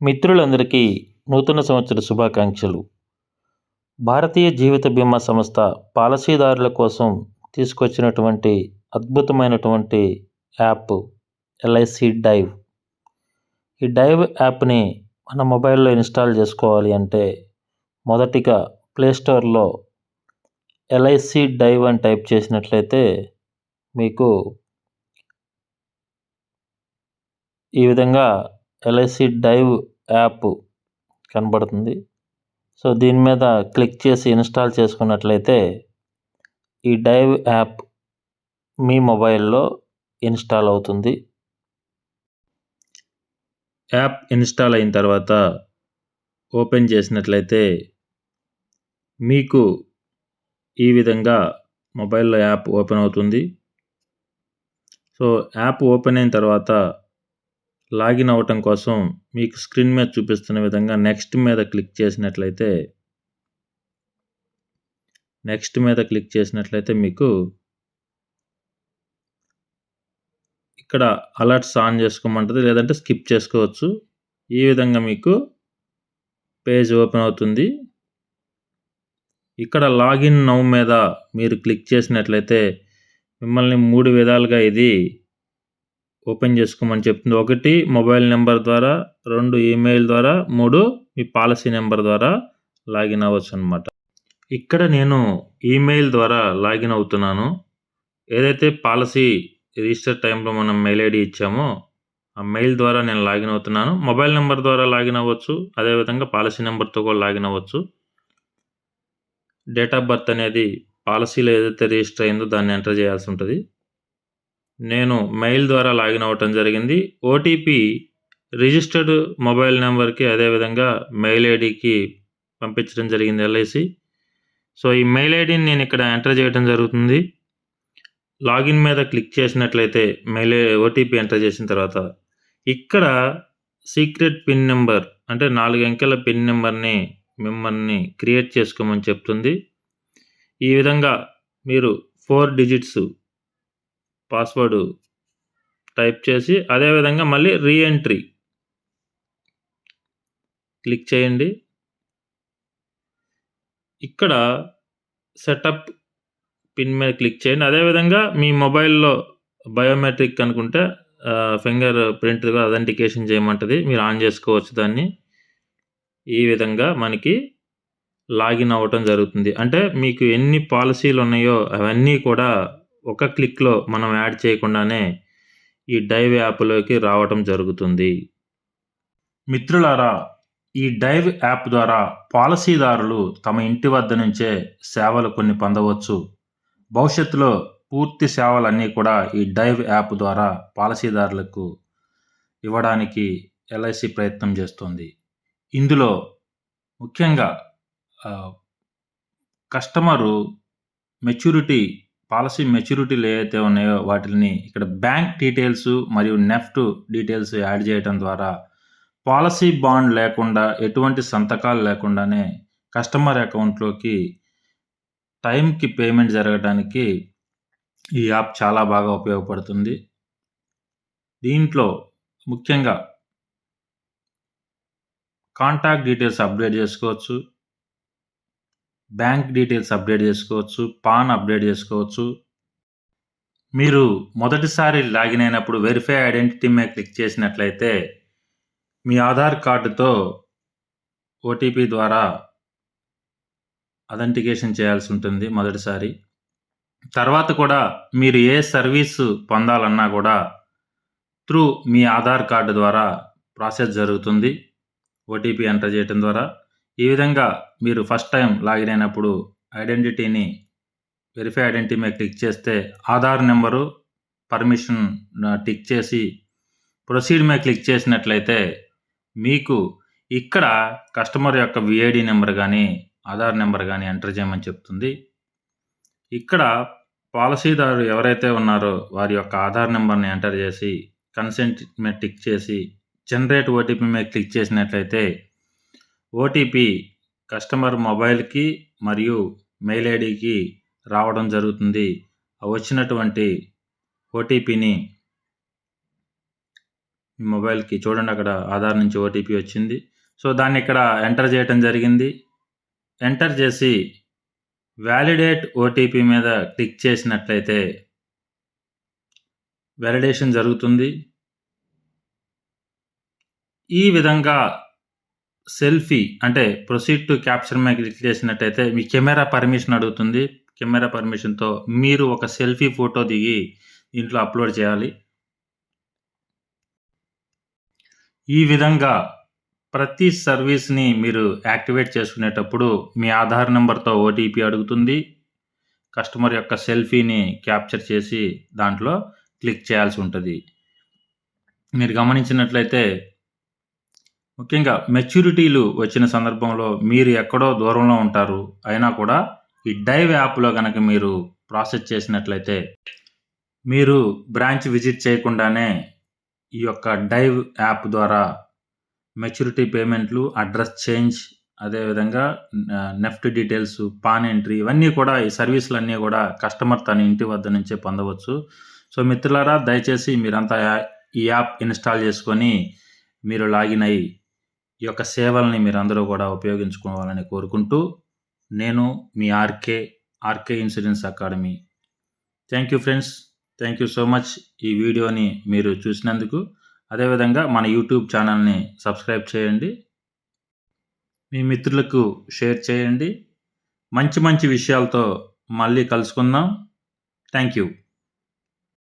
మిత్రులందరికీ నూతన సంవత్సర శుభాకాంక్షలు. భారతీయ జీవిత బీమా సంస్థ పాలసీదారుల కోసం తీసుకొచ్చినటువంటి అద్భుతమైనటువంటి యాప్ ఎల్ఐసి డైవ్. ఈ డైవ్ యాప్ని మన మొబైల్లో ఇన్స్టాల్ చేసుకోవాలి అంటే మొదటిగా ప్లేస్టోర్లో ఎల్ఐసి డైవ్ అని టైప్ చేసినట్లయితే మీకు ఈ విధంగా ఎల్ఐసి డైవ్ యాప్ కనబడుతుంది. సో దీని మీద క్లిక్ చేసి ఇన్స్టాల్ చేసుకున్నట్లయితే ఈ డైవ్ యాప్ మీ మొబైల్లో ఇన్స్టాల్ అవుతుంది. యాప్ ఇన్స్టాల్ అయిన తర్వాత ఓపెన్ చేసినట్లయితే మీకు ఈ విధంగా మొబైల్లో యాప్ ఓపెన్ అవుతుంది. సో యాప్ ఓపెన్ అయిన తర్వాత లాగిన్ అవ్వటం కోసం మీకు స్క్రీన్ మీద చూపిస్తున్న విధంగా నెక్స్ట్ మీద క్లిక్ చేసినట్లయితే నెక్స్ట్ మీద క్లిక్ చేసినట్లయితే మీకు ఇక్కడ అలర్ట్స్ ఆన్ చేసుకోమంటుంది లేదంటే స్కిప్ చేసుకోవచ్చు. ఈ విధంగా మీకు పేజ్ ఓపెన్ అవుతుంది. ఇక్కడ లాగిన్ నౌ మీద మీరు క్లిక్ చేసినట్లయితే మిమ్మల్ని మూడు విధాలుగా ఇది ఓపెన్ చేసుకోమని చెప్తుంది. ఒకటి మొబైల్ నెంబర్ ద్వారా రెండు ఈమెయిల్ ద్వారా మూడు మీ పాలసీ నెంబర్ ద్వారా లాగిన్ అవ్వచ్చు అనమాట ఇక్కడ నేను ఈమెయిల్ ద్వారా లాగిన్ అవుతున్నాను. ఏదైతే పాలసీ రిజిస్టర్ టైంలో మనం మెయిల్ ఐడి ఇచ్చామో ఆ మెయిల్ ద్వారా నేను లాగిన్ అవుతున్నాను. మొబైల్ నెంబర్ ద్వారా లాగిన్ అవ్వచ్చు అదేవిధంగా పాలసీ నెంబర్తో కూడా లాగిన్ అవ్వచ్చు. డేట్ ఆఫ్ బర్త్ అనేది పాలసీలో ఏదైతే రిజిస్టర్ అయిందో దాన్ని ఎంటర్ చేయాల్సి ఉంటుంది. నేను మెయిల్ ద్వారా లాగిన్ అవ్వటం జరిగింది. ఓటీపీ రిజిస్టర్డ్ మొబైల్ నెంబర్కి అదేవిధంగా మెయిల్ ఐడికి పంపించడం జరిగింది ఎల్ఐసి సో ఈ మెయిల్ ఐడిని నేను ఇక్కడ ఎంటర్ చేయడం జరుగుతుంది. లాగిన్ మీద క్లిక్ చేసినట్లయితే మెయిల్ ఓటీపీ ఎంటర్ చేసిన తర్వాత ఇక్కడ సీక్రెట్ పిన్ నెంబర్ అంటే నాలుగు అంకెల పిన్ నెంబర్ని మిమ్మల్ని క్రియేట్ చేసుకోమని చెప్తుంది. ఈ విధంగా మీరు ఫోర్ డిజిట్స్ పాస్వర్డ్ టైప్ చేసి అదేవిధంగా మళ్ళీ రీఎంట్రీ క్లిక్ చేయండి. ఇక్కడ సెటప్ పిన్ మీద క్లిక్ చేయండి. అదేవిధంగా మీ మొబైల్లో బయోమెట్రిక్ అనుకుంటే ఫింగర్ ప్రింట్ అథెంటికేషన్ చేయమంటుంది. మీరు ఆన్ చేసుకోవచ్చు దాన్ని. ఈ విధంగా మనకి లాగిన్ అవ్వటం జరుగుతుంది. అంటే మీకు ఎన్ని పాలసీలు ఉన్నాయో అవన్నీ కూడా ఒక క్లిక్లో మనం యాడ్ చేయకుండానే ఈ డైవ్ యాప్లోకి రావటం జరుగుతుంది. మిత్రులారా ఈ డైవ్ యాప్ ద్వారా పాలసీదారులు తమ ఇంటి వద్ద నుంచే సేవలు కొన్ని పొందవచ్చు. భవిష్యత్తులో పూర్తి సేవలన్నీ కూడా ఈ డైవ్ యాప్ ద్వారా పాలసీదారులకు ఇవ్వడానికి ఎల్ఐసి ప్రయత్నం చేస్తుంది. ఇందులో ముఖ్యంగా కస్టమరు మెచ్యూరిటీ పాలసీ మెచ్యూరిటీలు ఏవైతే ఉన్నాయో వాటిని ఇక్కడ బ్యాంక్ డీటెయిల్స్ మరియు నెఫ్ట్ డీటెయిల్స్ యాడ్ చేయడం ద్వారా పాలసీ బాండ్ లేకుండా ఎటువంటి సంతకాలు లేకుండానే కస్టమర్ అకౌంట్లోకి టైంకి పేమెంట్ జరగడానికి ఈ యాప్ చాలా బాగా ఉపయోగపడుతుంది. దీంట్లో ముఖ్యంగా కాంటాక్ట్ డీటెయిల్స్ అప్డేట్ చేసుకోవచ్చు. బ్యాంక్ డీటెయిల్స్ అప్డేట్ చేసుకోవచ్చు పాన్ అప్డేట్ చేసుకోవచ్చు. మీరు మొదటిసారి లాగిన్ అయినప్పుడు వెరిఫై ఐడెంటిటీ మీద క్లిక్ చేసినట్లయితే మీ ఆధార్ కార్డుతో ఓటీపీ ద్వారా అథెంటికేషన్ చేయాల్సి ఉంటుంది మొదటిసారి. తర్వాత కూడా మీరు ఏ సర్వీసు పొందాలన్నా కూడా త్రూ మీ ఆధార్ కార్డు ద్వారా ప్రాసెస్ జరుగుతుంది. ఓటీపీ ఎంటర్ చేయడం ద్వారా. ఈ విధంగా మీరు ఫస్ట్ టైం లాగిన్ అయినప్పుడు ఐడెంటిటీని వెరిఫై ఐడెంటిటీ మీద క్లిక్ చేస్తే ఆధార్ నెంబరు పర్మిషన్ టిక్ చేసి ప్రొసీడ్ మీద క్లిక్ చేసినట్లయితే మీకు ఇక్కడ కస్టమర్ యొక్క విఐడి నెంబర్ కానీ ఆధార్ నెంబర్ కానీ ఎంటర్ చేయమని చెప్తుంది. ఇక్కడ పాలసీదారు ఎవరైతే ఉన్నారో వారి యొక్క ఆధార్ నెంబర్ని ఎంటర్ చేసి కన్సెంట్ మీద టిక్ చేసి జనరేట్ ఓటీపీ మీద క్లిక్ చేసినట్లయితే ఓటీపీ కస్టమర్ మొబైల్కి మరియు మెయిల్ ఐడికి రావడం జరుగుతుంది వచ్చినటువంటి ఓటీపీని మీ మొబైల్‌కి చూడండి అక్కడ ఆధార్ నుంచి ఓటీపీ వచ్చింది. సో, దాన్ని ఇక్కడ ఎంటర్ చేయటం జరిగింది. ఎంటర్ చేసి వ్యాలిడేట్ ఓటీపీ మీద క్లిక్ చేసినట్లయితే వ్యాలిడేషన్ జరుగుతుంది. ఈ విధంగా సెల్ఫీ అంటే proceed to capture my click చేసినట్టయితే మీ కెమెరా పర్మిషన్ అడుగుతుంది. కెమెరా పర్మిషన్‌తో మీరు ఒక సెల్ఫీ ఫోటో దిగి దీంట్లో అప్‌లోడ్ చేయాలి. ఈ విధంగా ప్రతి సర్వీస్‌ని మీరు యాక్టివేట్ చేసుకునేటప్పుడు మీ ఆధార్ నెంబర్తో ఓటీపీ అడుగుతుంది. కస్టమర్ యొక్క సెల్ఫీని క్యాప్చర్ చేసి దాంట్లో క్లిక్ చేయాల్సి ఉంటుంది మీరు గమనించినట్లయితే ముఖ్యంగా మెచ్యూరిటీలు వచ్చిన సందర్భంలో మీరు ఎక్కడో దూరంలో ఉంటారు. అయినా కూడా ఈ డైవ్ యాప్‌లో కనుక మీరు ప్రాసెస్ చేసినట్లయితే మీరు బ్రాంచ్ విజిట్ చేయకుండానే ఈ యొక్క డైవ్ యాప్ ద్వారా మెచ్యూరిటీ పేమెంట్లు, అడ్రస్ చేంజ్ అదేవిధంగా నెఫ్ట్ డీటెయిల్స్, పాన్ ఎంట్రీ ఇవన్నీ కూడా ఈ సర్వీసులన్నీ కూడా కస్టమర్ తన ఇంటి వద్ద నుంచే పొందవచ్చు. సో, మిత్రులారా దయచేసి మీరంతా యా ఈ యాప్ ఇన్‌స్టాల్ చేసుకొని మీరు లాగిన్ అయ్యి ఈ యొక్క సేవల్ని మీరందరూ కూడా ఉపయోగించుకోవాలని కోరుకుంటూ నేను మీ RK, RK insurance academy. Thank you friends. Thank you so much ఈ వీడియోని మీరు చూసినందుకు. అదేవిధంగా మన యూట్యూబ్ ఛానల్ని సబ్స్క్రైబ్ చేయండి. మీ మిత్రులకు షేర్ చేయండి. మంచి మంచి విషయాలతో మళ్ళీ కలుసుకుందాం. Thank you.